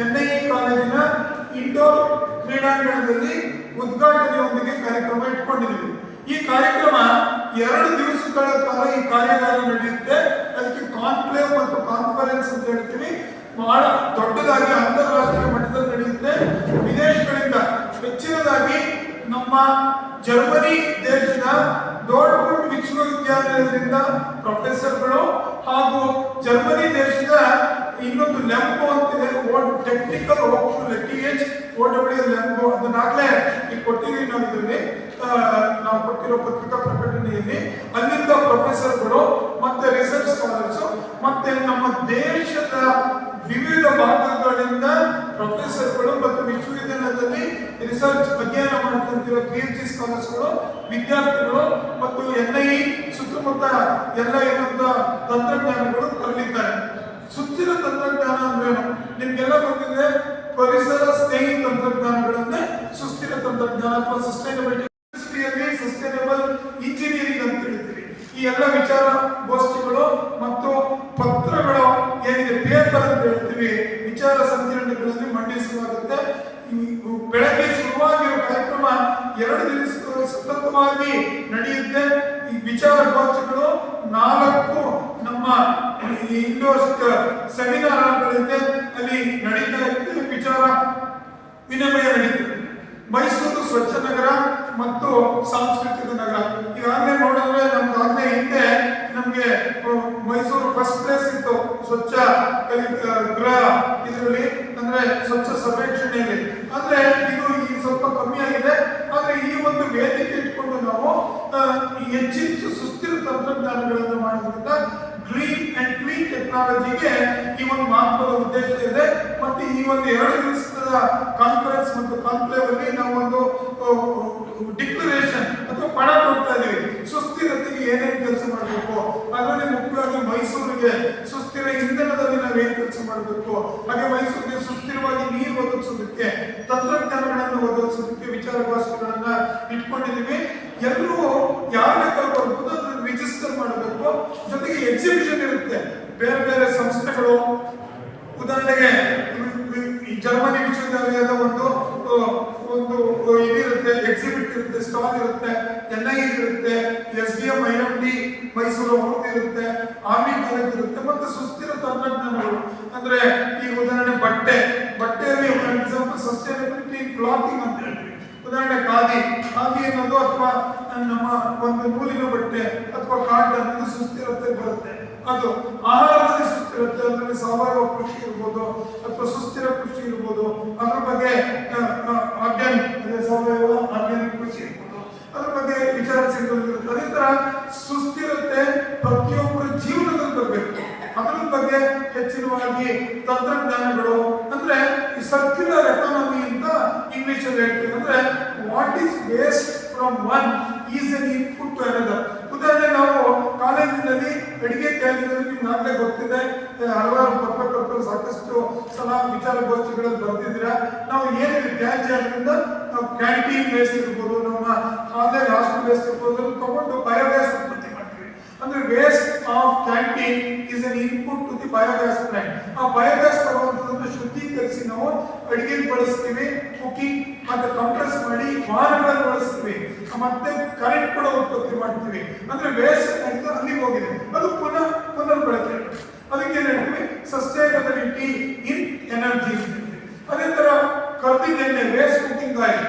NIA ಕಾಲೇಜಿನ indoor ಕ್ರೀಡಾಂಗಣದಲ್ಲಿ ಉದ್ಘಾಟನೆಯೊಂದಿಗೆ ಕಾರ್ಯಕ್ರಮ ಇಟ್ಕೊಂಡಿದ್ದೀವಿ. ಈ ಕಾರ್ಯಕ್ರಮ ಎರಡು ದಿವಸಗಳ ಕಾಲ ಈ ಕಾರ್ಯಾಗಾರ ನಡೆಯುತ್ತೆ. ಅದಕ್ಕೆ ಕಾನ್ಕ್ಲೇವ್ ಮತ್ತು ಕಾನ್ಫರೆನ್ಸ್ ಅಂತ ಹೇಳ್ತೀವಿ. ಬಹಳ ದೊಡ್ಡದಾಗಿ ಅಂತಾರಾಷ್ಟ್ರೀಯ ಮಟ್ಟದಲ್ಲಿ ನಡೆಯುತ್ತೆ. ವಿದೇಶಗಳಿಂದ ಹೆಚ್ಚಿನದಾಗಿ ನಮ್ಮ ಜರ್ಮನಿ ದೇಶದ ದೊಡ್ಡ ವಿಶ್ವವಿದ್ಯಾಲಯದಿಂದ ಪ್ರೊಫೆಸರ್ಗಳು ಹಾಗೂ ಜರ್ಮನಿ ದೇಶದ ಇನ್ನೊಂದು ಲೆಂಬೋ ಅಂತಿದೆ technical optional T H O W ಲೆಂಬೋ ಅದನ್ನಾಗಲೇ ಈಗ ಕೊಟ್ಟಿದ್ದೀವಿ ನಾವು ಇದರಲ್ಲಿ ನಾವು ಕೊಟ್ಟಿರೋ ಪತ್ರಿಕಾ ಪ್ರಕಟಣೆಯಲ್ಲಿ ಅಲ್ಲಿಂದ ಪ್ರೊಫೆಸರ್ಗಳು ಮತ್ತೆ ರಿಸರ್ಚ್ ಸ್ಕಾಲರ್ಸ್ ಮತ್ತೆ ನಮ್ಮ ದೇಶದ ವಿವಿಧ ಭಾಗಗಳಿಂದ ಪ್ರೊಫೆಸರ್ಗಳು ಮತ್ತು ವಿಶ್ವವಿದ್ಯಾಲಯದಲ್ಲಿ ರಿಸರ್ಚ್ ಅಧ್ಯಯನ ಮಾಡ್ತಿರೋ ಪಿ ಎಚ್ ಡಿ ಸ್ಕಾಲರ್ಸ್ಗಳು ವಿದ್ಯಾರ್ಥಿಗಳು ಮತ್ತು ಎನ್ ಐ ಸುತ್ತಮುತ್ತ ಎಲ್ಲ ಇರುವಂತಹ ತಂತ್ರಜ್ಞಾನಗಳು ಬರಲಿದ್ದಾರೆ ಸುಸ್ಥಿರ ತಂತ್ರಜ್ಞಾನ ಅಂದ್ರೇನು ನಿಮ್ಗೆಲ್ಲ ಪರಿಸರ ಸ್ನೇಹಿ ತಂತ್ರಜ್ಞಾನಗಳನ್ನೇ ಸುಸ್ಥಿರ ತಂತ್ರಜ್ಞಾನ ಅಥವಾ ಸಸ್ಟೈನಬಿಲಿಟಿ ಸಸ್ಟೈನಬಲ್ ಇಂಜಿನಿಯರಿಂಗ್ ಅಂತ ಹೇಳ್ತೀವಿ. ಈ ಎಲ್ಲ ವಿಚಾರ ಗೋಷ್ಠಿಗಳು ಮತ್ತು ಪತ್ರಗಳು ಏನಿದೆ ಪೇಪರ್ ಅಂತ ಹೇಳ್ತೀವಿ, ವಿಚಾರ ಸಂಕಿರಣಗಳಲ್ಲಿ ಮಂಡಿಸಲಾಗುತ್ತೆ ಬೆಳಗ್ಗೆ ಶುರುವಾಗಿರುವ ಕಾರ್ಯಕ್ರಮ ಎರಡು ದಿನ ಸತತವಾಗಿ ನಡೆಯುತ್ತೆ. ಈ ವಿಚಾರ ಗೋಷ್ಠಿಗಳು ನಾಲ್ಕು ನಮ್ಮ ಇಂಡೋಸ್ಟ್ ಸೆಮಿನಾರ್ಗಳಿಂದ ಅಲ್ಲಿ ನಡೀತಾ ಇತ್ತು ವಿಚಾರ ವಿನಿಮಯ ನಡೀತದೆ. ಮೈಸೂರು ಸ್ವಚ್ಛ ನಗರ ಮತ್ತು ಸಾಂಸ್ಕೃತಿಕ ನಗರ ಈಗಾಗಲೇ ನೋಡಿದ್ರೆ ನಮ್ಗೆ ಆಗಲೇ ಹಿಂದೆ ನಮಗೆ ಮೈಸೂರು ಫಸ್ಟ್ ಪ್ಲೇಸ್ ಇತ್ತು ಸ್ವಚ್ಛ ಕಲಿ ಆ, ಗೃಹ ಇದರಲ್ಲಿ ಅಂದ್ರೆ ಸ್ವಚ್ಛ ಸರ್ವೇಕ್ಷಣೆಯಲ್ಲಿ ಆದ್ರೆ ಇದು ಈ ಸ್ವಲ್ಪ ಕಮ್ಮಿ ಆಗಿದೆ ಆದ್ರೆ ಈ ಒಂದು ವೇದಿಕೆ ಇಟ್ಕೊಂಡು ನಾವು ಆ, ಈ ಹೆಚ್ಚೆಚ್ಚು ಸುಸ್ಥಿರ ತಂತ್ರಜ್ಞಾನಗಳನ್ನು ಮಾಡೋದ್ರಿಂದ ಗ್ರೀನ್ ಅಂಡ್ ಕ್ಲೀನ್ ಟೆಕ್ನಾಲಜಿಗೆ ಈ ಒಂದು ಮಹತ್ವದ ಉದ್ದೇಶ ಇದೆ. ಮತ್ತೆ ಈ ಒಂದು ಎರಡು ದಿವಸದ ಕಾನ್ಫರೆನ್ಸ್ ಮತ್ತು ಕಾನ್ಕ್ಲೇವ್ ಅಲ್ಲಿ ನಾವು ಒಂದು ಡಿಕ್ಲರೇಷನ್ ಅಥವಾ ಪಣ ಕೊಡ್ತಾ ಇದೀವಿ. ಸುಸ್ಥಿರತೆಗೆ ಏನೇನು ಕೆಲಸ ಮಾಡಬೇಕು? ಅದರಲ್ಲಿ ಮುಖ್ಯವಾಗಿ ಮೈಸೂರಿಗೆ ಸುಸ್ಥಿರ ಇಂಧನದಲ್ಲಿ ನಾವೇನು ಕೆಲಸ ಮಾಡಬೇಕು? ಹಾಗೆ ಮೈಸೂರಿಗೆ ಸುಸ್ಥಿರವಾಗಿ ನೀರು ಒದಗಿಸೋದಕ್ಕೆ ತಂತ್ರಜ್ಞಾನಗಳನ್ನು ಒದಗಿಸೋದಕ್ಕೆ ವಿಚಾರಗೋಷ್ಠಿಗಳನ್ನ ಇಟ್ಕೊಂಡಿದ್ದೀವಿ ಎಲ್ಲರೂ ಜೊತೆಗೆ ಎಕ್ಸಿಬಿಷನ್ ಇರುತ್ತೆ. ಬೇರೆ ಬೇರೆ ಸಂಸ್ಥೆಗಳು. ಉದಾಹರಣೆಗೆ, ಈ ಜರ್ಮನಿ ವಿಶ್ವವಿದ್ಯಾಲಯದ ಒಂದು ಒಂದು ಇದಿರುತ್ತೆ ಎಕ್ಸಿಬಿಟ್ ಇರುತ್ತೆ ಸ್ಟಾಲ್ ಇರುತ್ತೆ ಎನ್ ಐ ಇರುತ್ತೆ S D M I M D Mysuru ಅವ್ರದ್ದು ಇರುತ್ತೆ ಆರ್ಮಿ ಕಾಲೇಜ್ ಇರುತ್ತೆ, ಮತ್ತೆ ಸುಸ್ಥಿರ ತಂತ್ರಜ್ಞಾನಗಳು. ಅಂದ್ರೆ ಈ ಉದಾಹರಣೆ ಬಟ್ಟೆ. ಬಟ್ಟೆಯಲ್ಲಿ ಎಕ್ಸಾಂಪಲ್ ಸಸ್ಟೈನಬಿಲಿಟಿ ಕ್ಲಾತಿಂಗ್ ಅಂತ ಹೇಳ್ತೀವಿ. ಉದಾಹರಣೆ ಖಾದಿ. ಖಾದಿ ಅನ್ನೋದು ಅಥವಾ ನಮ್ಮ ಒಂದು ನೂಲಿನ ಬಟ್ಟೆ ಅಥವಾ ಕಾಟನ್ ಅನ್ನೋದು ಸುಸ್ಥಿರತೆ ಬರುತ್ತೆ. ಅದು ಆಹಾರದಲ್ಲಿ ಸುಸ್ಥಿರತೆ ಅದರಲ್ಲಿ ಸಾವಯವ ಕೃಷಿ ಇರ್ಬೋದು ಅಥವಾ ಸುಸ್ಥಿರ ಕೃಷಿ ಇರ್ಬೋದು. ಅದ್ರ ಬಗ್ಗೆ ಸಾವಯವ ಹೆಚ್ಚಿನವಾಗಿ ತಂತ್ರಜ್ಞಾನಗಳು, ಅಂದ್ರೆ ಈ ಸರ್ಕ್ಯುಲರ್ ಎಕಾನಮಿ ಅಂತ ಇಂಗ್ಲಿಷ್ ಅಲ್ಲಿ ಹೇಳ್ತೀವಿ. ಅಂದ್ರೆ what is waste from one is an input to another ಉದಾಹರಣೆ ನಾವು ಕಾಲೇಜಿನಲ್ಲಿ ಅಡಿಗೆ ಕೇಳಿದ್ರೆ ನಿಮ್ಗೆ ಆಗ್ಲೇ ಗೊತ್ತಿದೆ ಹಲವಾರು ಪತ್ರಕರ್ತರು ಸಾಕಷ್ಟು ಸಲ ವಿಚಾರಗೋಷ್ಠಿಗಳಲ್ಲಿ ಬರ್ತಿದ್ದೀರಾ. ನಾವು ಏನಿದೆ ತ್ಯಾಜ್ಯ ಅದರಿಂದ ನಾವು ಕ್ಯಾಂಟೀನ್ ವೇಸ್ಟ್ ಇರ್ಬೋದು, ನಮ್ಮ ಕಾಲೇಜ್ ರಾಷ್ಟ್ರ ವೇಸ್ಟ್ ಇರ್ಬೋದು ತಗೊಂಡು waste of canteen is an input to the biogas plant ಆ ಬಯೋಗ್ಯಾಸ್ ಬರುವಂತದನ್ನು ಶುದ್ಧೀಕರಿಸಿ ನಾವು ಅಡಿಗೆಗೆ ಬಳಸ್ತೀವಿ ಕುಕಿಂಗ್ ಮತ್ತು ಕಂಪ್ರೆಸ್ ಮಾಡಿ ವಾಹನಗಳನ್ನು ಬಳಸ್ತೀವಿ. ಮತ್ತೆ ಕರೆಂಟ್ ಕೂಡ ಉತ್ಪತ್ತಿ ಮಾಡ್ತೀವಿ. ಅಂದ್ರೆ ವೇಸ್ಟ್ ಅಂತ ಅಲ್ಲಿಗೆ ಹೋಗಿದೆ. ಅದು ಪುನಃ ಪುನರ್ ಬಳಕೆ ಅದಕ್ಕೆ ಏನ್ ಹೇಳ್ತೀವಿ? ಸಸ್ಟೈನಬಿಲಿಟಿ ಇನ್ ಎನರ್ಜಿ ಅದೇ ತರ ಕರ್ದಿದ್ದೇನೆ ವೇಸ್ಟ್ ಕುಕಿಂಗ್ ಆಯಿಲ್